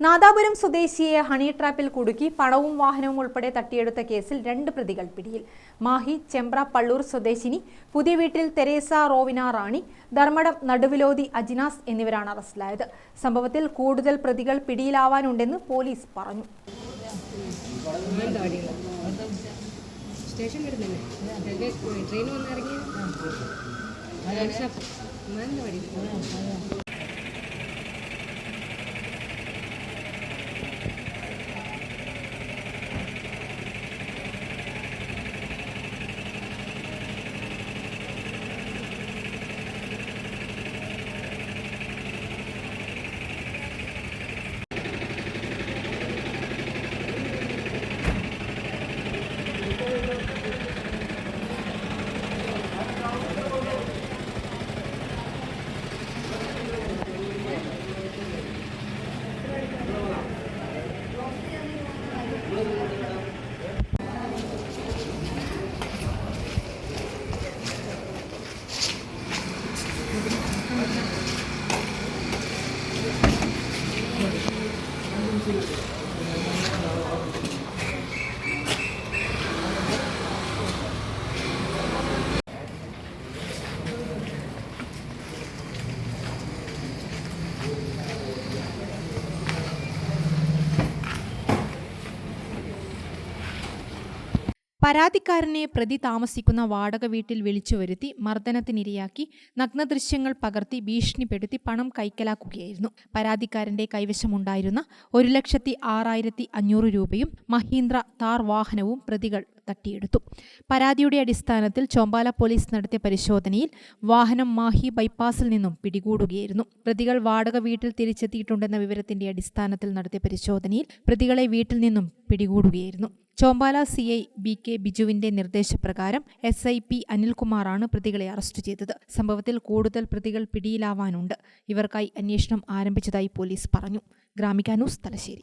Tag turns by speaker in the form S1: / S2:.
S1: നാദാപുരം സ്വദേശിയെ ഹണി ട്രാപ്പിൽ കുടുക്കി പണവും വാഹനവും ഉൾപ്പെടെ തട്ടിയെടുത്ത കേസിൽ രണ്ട് പ്രതികൾ പിടിയിൽ മാഹി ചെമ്പ്ര പള്ളൂർ സ്വദേശിനി പുതിയ വീട്ടിൽ തെരേസ റോവിന റാണി ധർമ്മടം നടുവിലോതി അജിനാസ് എന്നിവരാണ് അറസ്റ്റിലായത് സംഭവത്തിൽ കൂടുതൽ പ്രതികൾ പിടിയിലാവാനുണ്ടെന്ന് പോലീസ് പറഞ്ഞു
S2: സ്റ്റേഷൻ Thank you.
S3: പരാതിക്കാരനെ പ്രതി താമസിക്കുന്ന വാടക വീട്ടിൽ വിളിച്ചു വരുത്തി മർദ്ദനത്തിനിരയാക്കി നഗ്നദൃശ്യങ്ങൾ പകർത്തി ഭീഷണിപ്പെടുത്തി പണം കൈക്കലാക്കുകയായിരുന്നു. പരാതിക്കാരന്റെ കൈവശമുണ്ടായിരുന്ന ഒരു ലക്ഷത്തി ആറായിരത്തി അഞ്ഞൂറ് രൂപയും മഹീന്ദ്ര താർ വാഹനവും പ്രതികൾ തട്ടിയെടുത്തു. പരാതിയുടെ അടിസ്ഥാനത്തിൽ ചോമ്പാല പോലീസ് നടത്തിയ പരിശോധനയിൽ വാഹനം മാഹി ബൈപ്പാസിൽ നിന്നും പിടികൂടുകയായിരുന്നു. പ്രതികൾ വാടക വീട്ടിൽ തിരിച്ചെത്തിയിട്ടുണ്ടെന്ന വിവരത്തിന്റെ അടിസ്ഥാനത്തിൽ നടത്തിയ പരിശോധനയിൽ പ്രതികളെ വീട്ടിൽ നിന്നും പിടികൂടുകയായിരുന്നു. Chombala C I B K ബിജുവിന്റെ നിർദ്ദേശപ്രകാരം എസ് ഐ പി അനിൽകുമാറാണ് പ്രതികളെ അറസ്റ്റ് ചെയ്തത്. സംഭവത്തിൽ കൂടുതൽ പ്രതികൾ പിടിയിലാവാനുണ്ട്. ഇവർക്കായി അന്വേഷണം ആരംഭിച്ചതായി പോലീസ് പറഞ്ഞു. Gramika news Thalassery.